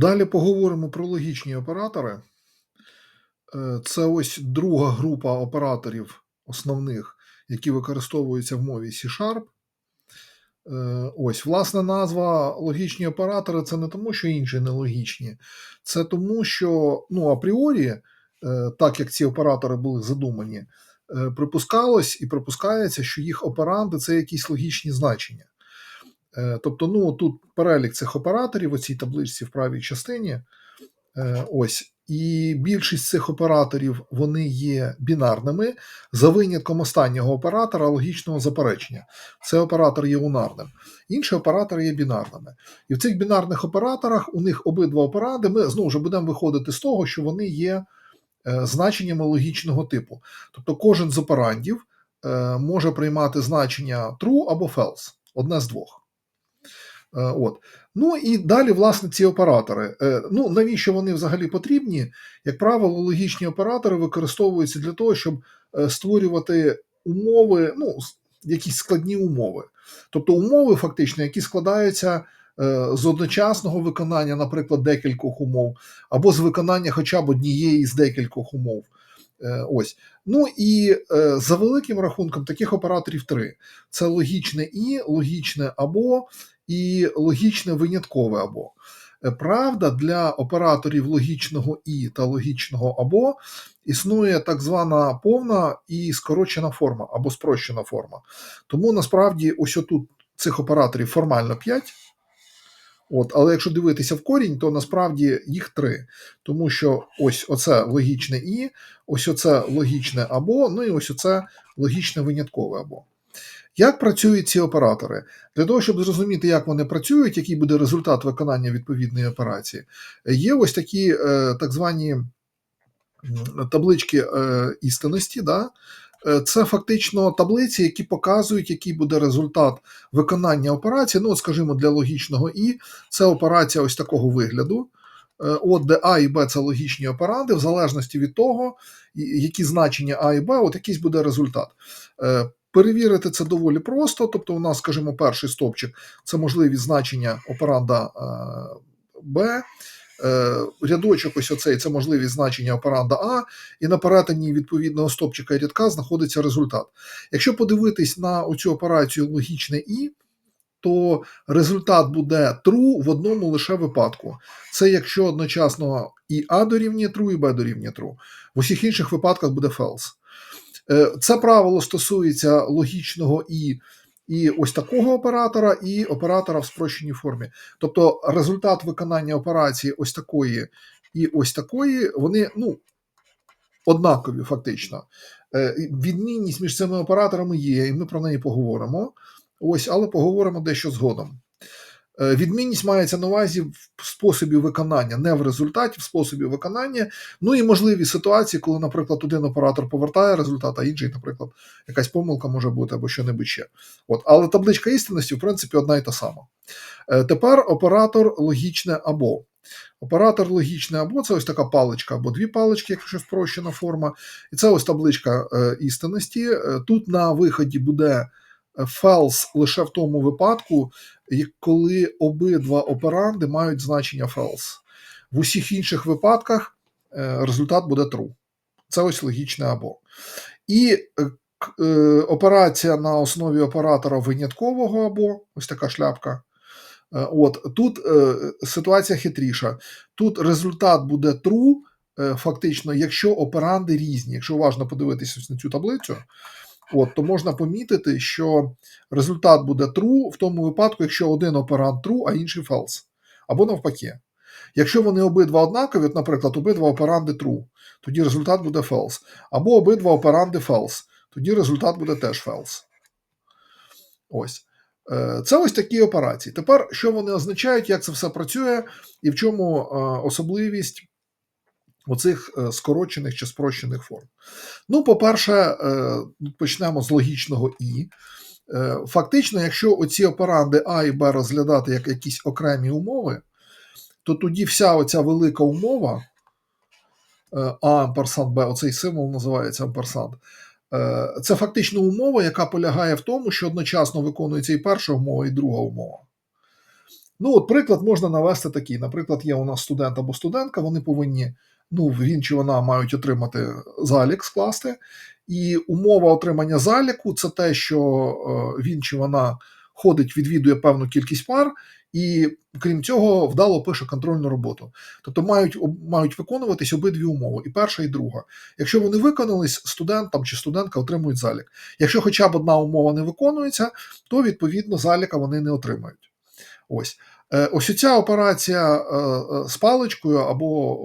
Далі поговоримо про логічні оператори. Е, Це ось друга група операторів основних, які використовуються в мові C-Sharp. Е, Ось, власне, назва логічні оператори це не тому, що інші нелогічні, це тому, що ну, апріорі, е, так як ці оператори були задумані, припускалось і припускається, що їх операнди це якісь логічні значення. Е, Тобто, ну тут перелік цих операторів у цій табличці в правій частині. Е, Ось. І більшість цих операторів вони є бінарними за винятком останнього оператора логічного заперечення. Це оператор є унарним. Інші оператори є бінарними. І в цих бінарних операторах у них обидва операнди. Ми знову ж будемо виходити з того, що вони є е, значеннями логічного типу. Тобто кожен з операндів може приймати значення true або false, одне з двох. Е, От. Ну і далі, власне, ці оператори. Е, Ну, навіщо вони взагалі потрібні? Як правило, логічні оператори використовуються для того, щоб е, створювати умови, ну, якісь складні умови. Тобто умови, фактично, які складаються з одночасного виконання, наприклад, декількох умов, або з виконання хоча б однієї з декількох умов. Ось. Ну і за великим рахунком таких операторів три: це логічне і, логічне або і логічне виняткове або. Е, Правда, для операторів логічного і та логічного або існує так звана повна і скорочена форма або спрощена форма. Тому насправді ось тут цих операторів формально 5. От, але якщо дивитися в корінь, то насправді їх три. Тому що ось оце логічне і, ось оце логічне або, ну і ось оце логічне виняткове або. Як працюють ці оператори? Для того, щоб зрозуміти, як вони працюють, який буде результат виконання відповідної операції, є ось такі е, так звані таблички е, істинності. Да? Е, Це фактично таблиці, які показують, який буде результат виконання операції. Ну, от, скажімо, для логічного і це операція ось такого вигляду. От де А і Б це логічні операнди, в залежності від того, які значення А і Б, от якийсь буде результат. Перевірити це доволі просто. Тобто, у нас, скажімо, перший стовпчик це можливі значення операнда е, Б. Е, Рядочок, ось оцей це можливість значення операнда А, і на перетині відповідного стопчика і рядка знаходиться результат. Якщо подивитись на оцю операцію логічне І, то результат буде true в одному лише випадку. Це якщо одночасно і А дорівнює true, і Б дорівнює true. В усіх інших випадках буде false. Е, Це правило стосується логічного і, і ось такого оператора, і оператора в спрощеній формі. Тобто результат виконання операції ось такої і ось такої, вони ну, однакові фактично. Е, Відмінність між цими операторами є, і ми про неї поговоримо. Ось, але поговоримо дещо згодом. Е, Відмінність мається на увазі в способі виконання, не в результаті, в способі виконання. Ну і можливі ситуації, коли, наприклад, один оператор повертає результат, а інший, наприклад, якась помилка може бути або що-небудь ще. От. Але табличка істинності, в принципі, одна і та сама. Е, Тепер оператор логічне або. Оператор логічне або це ось така паличка, або дві палички, якщо спрощена форма. І це ось табличка е, істинності. Тут на виході буде false лише в тому випадку, коли обидва операнди мають значення false. В усіх інших випадках е, результат буде true. Це ось логічне або. І е, е, операція на основі оператора виняткового або ось така шляпка. От тут ситуація хитріша. Тут результат буде true, фактично, якщо операнди різні. Якщо уважно подивитися на цю таблицю, от, то можна помітити, що результат буде true в тому випадку, якщо один оперант true, а інший false. Або навпаки. Якщо вони обидва однакові, от, наприклад, обидва операнди true, тоді результат буде false. Або обидва операнди false, тоді результат буде теж false. Ось. Е, Це ось такі операції. Тепер, що вони означають, як це все працює, і в чому е, особливість оцих е, скорочених чи спрощених форм. Ну, по-перше, е, почнемо з логічного і. Е, Фактично, якщо оці операнди А і Б розглядати як якісь окремі умови, то тоді вся оця велика умова А амперсант Б, оцей символ називається амперсант. Це фактично умова, яка полягає в тому, що одночасно виконується і перша умова, і друга умова. Ну, от приклад можна навести такий. Наприклад, є у нас студент або студентка, вони повинні, ну, він чи вона мають отримати залік скласти. І умова отримання заліку це те, що е, він чи вона ходить, відвідує певну кількість пар, і крім цього, вдало пише контрольну роботу. Тобто мають, мають виконуватись обидві умови, і перша, і друга. Якщо вони виконались, студент там чи студентка отримують залік. Якщо хоча б одна умова не виконується, то відповідно заліка вони не отримають. Ось. Е, Ось ця операція е, е, з паличкою або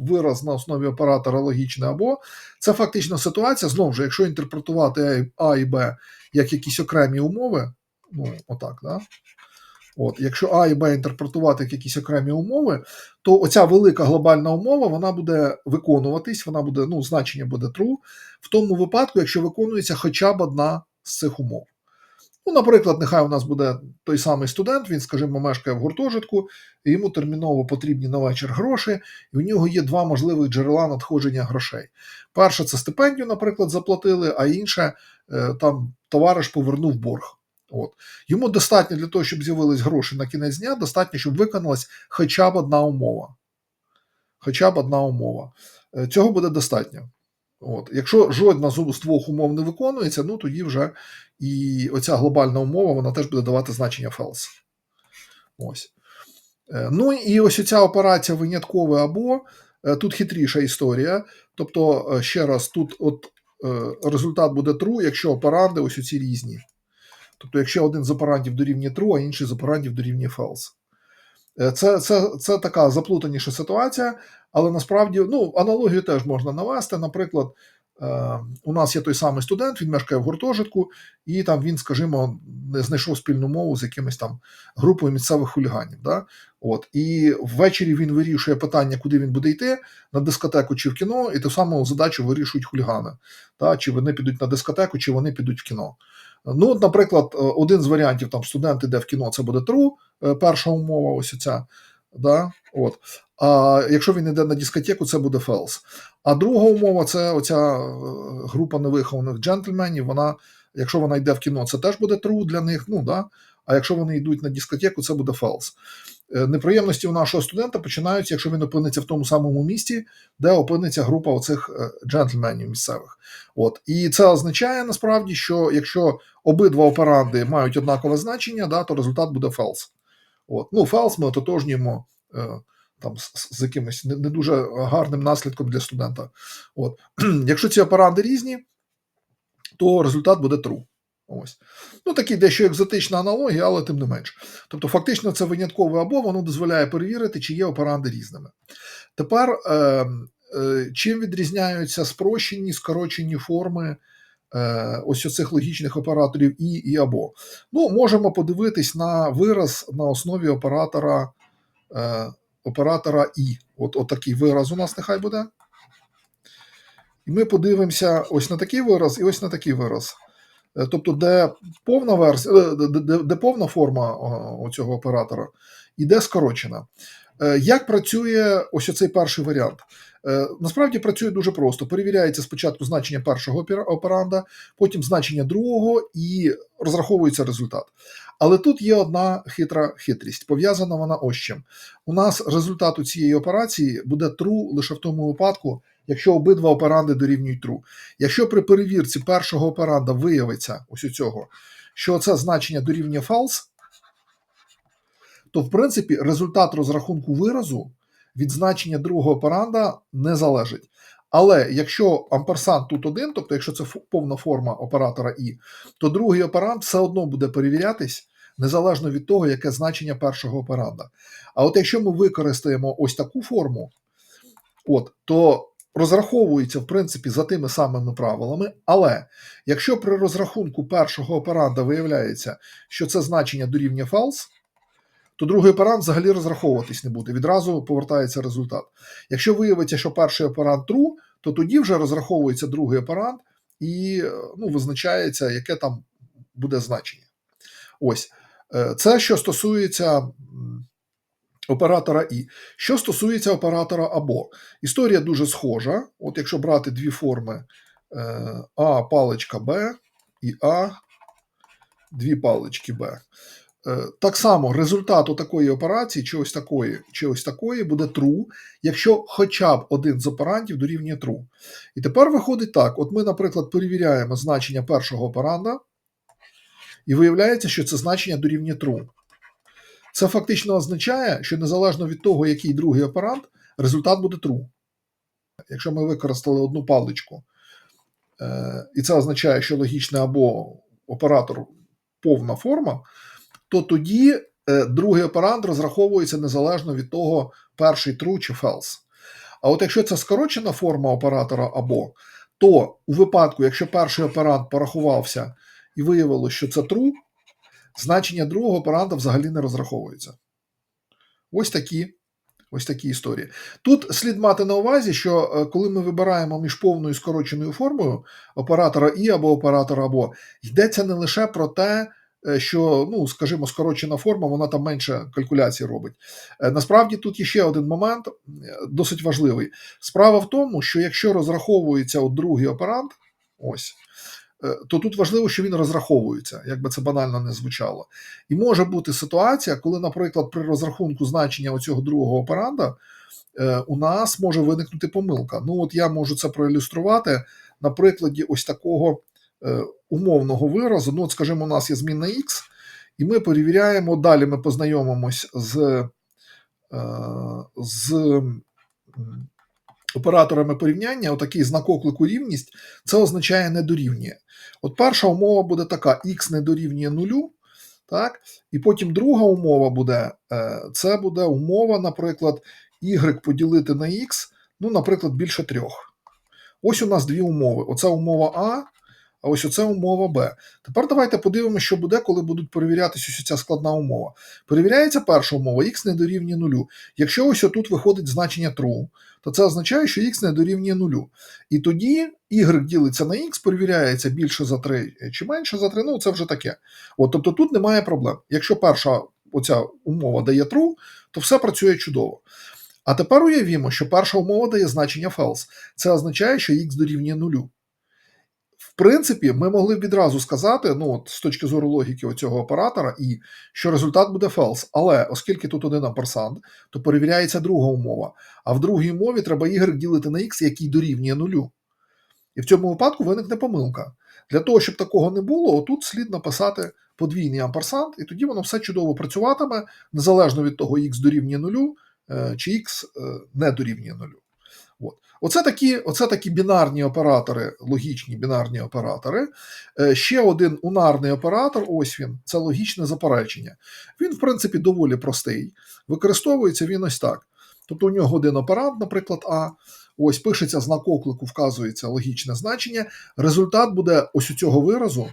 вираз на основі оператора логічне або це фактично ситуація, знову ж, якщо інтерпретувати А і- Б як якісь окремі умови, ну отак, да? От, якщо А і Б інтерпретувати як якісь окремі умови, то оця велика глобальна умова вона буде виконуватись, вона буде, ну, значення буде true, в тому випадку, якщо виконується хоча б одна з цих умов. Ну, наприклад, нехай у нас буде той самий студент, він, скажімо, мешкає в гуртожитку, йому терміново потрібні на вечір гроші, і у нього є два можливих джерела надходження грошей. Перше це стипендію, наприклад, заплатили, а інше е, там товариш повернув борг. От. Йому достатньо для того, щоб з'явились гроші на кінець дня, достатньо, щоб виконалась хоча б одна умова. Хоча б одна умова. Е, Цього буде достатньо. От. Якщо жодна з двох умов не виконується, ну тоді вже і оця глобальна умова вона теж буде давати значення false. Ось. Е, Ну і ось ця операція виняткове або е, тут хитріша історія. Тобто, е, ще раз, тут от результат буде true, якщо операнди ось ці різні. Тобто, якщо один з операндів дорівнює true, а інший з операндів дорівнює false. Е, Це, це, це така заплутаніша ситуація, але насправді ну, аналогію теж можна навести. Наприклад, е, у нас є той самий студент, він мешкає в гуртожитку, і там він, скажімо, не знайшов спільну мову з якимось там групою місцевих хуліганів. Да? От, і ввечері він вирішує питання, куди він буде йти, на дискотеку чи в кіно, і ту саму задачу вирішують хулігани. Да? Чи вони підуть на дискотеку, чи вони підуть в кіно. Ну, наприклад, е, один з варіантів там студент іде в кіно, це буде true, е, перша умова, ось ця. Да? От. А якщо він йде на дискотеку, це буде false. А друга умова це оця е, група невихованих джентльменів. Вона, якщо вона йде в кіно, це теж буде true для них. Ну, да? А якщо вони йдуть на дискотеку, це буде false. Е, Неприємності у нашого студента починаються, якщо він опиниться в тому самому місті, де опиниться група оцих е, джентльменів місцевих. От. І це означає насправді, що якщо обидва операнди мають однакове значення, да, то результат буде false. От. Ну, false ми ототожнюємо е, там, з якимось не, не дуже гарним наслідком для студента. От. Якщо ці операнди різні, то результат буде true. Ось. Ну, такий дещо екзотична аналогія, але тим не менш. Тобто, фактично, це виняткове або воно дозволяє перевірити, чи є операнди різними. Тепер, е, е, чим відрізняються спрощені, скорочені форми е, ось оцих логічних операторів і і або? Ну, можемо подивитись на вираз на основі оператора, е, оператора і. От, от такий вираз у нас нехай буде. І ми подивимося ось на такий вираз і ось на такий вираз. Е, Тобто, де повна версія, е, де, де, повна форма цього оператора, і де скорочена. Е, Як працює ось оцей перший варіант? Е, Насправді працює дуже просто. Перевіряється спочатку значення першого опера- операнда, потім значення другого і розраховується результат. Але тут є одна хитра хитрість. Пов'язана вона ось чим. У нас результат у цієї операції буде true лише в тому випадку, якщо обидва операнди дорівнюють true. Якщо при перевірці першого операнда виявиться ось у цього, що це значення дорівнює false, то в принципі результат розрахунку виразу від значення другого операнда не залежить. Але якщо амперсант тут один, тобто якщо це повна форма оператора і, то другий операнд все одно буде перевірятись незалежно від того, яке значення першого операнда. А от якщо ми використаємо ось таку форму, от, то розраховується в принципі за тими самими правилами. Але якщо при розрахунку першого операнда виявляється, що це значення дорівнює false, то другий операнд взагалі розраховуватись не буде. Відразу повертається результат. Якщо виявиться, що перший операнд true, то тоді вже розраховується другий операнд і ну, визначається, яке там буде значення. Ось. Е, Це що стосується оператора І. Що стосується оператора або. Історія дуже схожа. От якщо брати дві форми е, А паличка Б і А дві палички Б. Е, Так само результат такої операції, чи ось такої, чи ось такої, буде true, якщо хоча б один з операндів дорівнює true. І тепер виходить так: от ми, наприклад, перевіряємо значення першого операнда, і виявляється, що це значення дорівнює true. Це фактично означає, що незалежно від того, який другий операнд, результат буде true. Якщо ми використали одну паличку, е, і це означає, що логічний або оператор повна форма, то тоді е, другий операнд розраховується незалежно від того, перший true чи false. А от якщо це скорочена форма оператора або, то у випадку, якщо перший операнд порахувався і виявилося, що це true, значення другого операнда взагалі не розраховується. Ось такі. Ось такі історії. Тут слід мати на увазі, що е, коли ми вибираємо між повною і скороченою формою оператора і або оператора або, йдеться не лише про те, е, що, ну, скажімо, скорочена форма, вона там менше калькуляцій робить. Е, Насправді тут є ще один момент, досить важливий. Справа в тому, що якщо розраховується от другий оперант, ось. Е, То тут важливо, що він розраховується, як би це банально не звучало. І може бути ситуація, коли, наприклад, при розрахунку значення оцього другого операнда е, у нас може виникнути помилка. Ну, от я можу це проілюструвати на прикладі ось такого е, умовного виразу. Ну, от, скажімо, у нас є змінна x, і ми перевіряємо, далі ми познайомимось з, з операторами порівняння, отакий знак оклику рівність, це означає не дорівнює. От перша умова буде така: x не дорівнює нулю. Так? І потім друга умова буде: е, це буде умова, наприклад, y поділити на x, ну, наприклад, більше трьох. Ось у нас дві умови: оце умова А, а ось оце умова Б. Тепер давайте подивимося, що буде, коли будуть перевірятися ось ця складна умова. Перевіряється перша умова, x не дорівнює нулю. Якщо ось отут виходить значення true, то це означає, що x не дорівнює нулю. І тоді y ділиться на x, перевіряється більше за 3 чи менше за 3, ну це вже таке. От, тобто тут немає проблем. Якщо перша оця умова дає true, то все працює чудово. А тепер уявімо, що перша умова дає значення false. Це означає, що x дорівнює нулю. Принципі, ми могли б відразу сказати, ну от з точки зору логіки оцього оператора, і що результат буде false. Але оскільки тут один амперсанд, то перевіряється друга умова. А в другій умові треба y ділити на x, який дорівнює нулю. І в цьому випадку виникне помилка. Для того, щоб такого не було, отут слід написати подвійний амперсанд, і тоді воно все чудово працюватиме, незалежно від того, x дорівнює нулю е, чи x е, не дорівнює нулю. От. Оце такі, оце такі бінарні оператори, логічні бінарні оператори. Е, Ще один унарний оператор, ось він, це логічне заперечення. Він, в принципі, доволі простий. Використовується він ось так. Тобто у нього один оперант, наприклад, А. Ось пишеться знак оклику, вказується логічне значення. Результат буде ось у цього виразу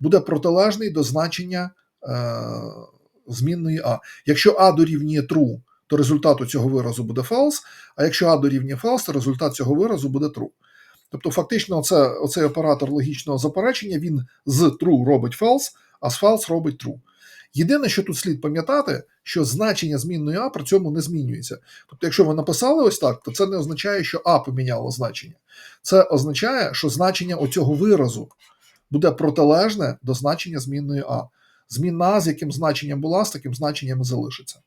буде протилежний до значення е, змінної А. Якщо А дорівнює true, то результат у цього виразу буде false, а якщо А дорівнює false, то результат цього виразу буде true. Тобто, фактично, оце, оцей оператор логічного заперечення він з true робить false, а з false робить true. Єдине, що тут слід пам'ятати, що значення змінної А при цьому не змінюється. Тобто, якщо ви написали ось так, то це не означає, що А поміняло значення. Це означає, що значення оцього виразу буде протилежне до значення змінної А. Змінна з яким значенням була, з таким значенням і залишиться.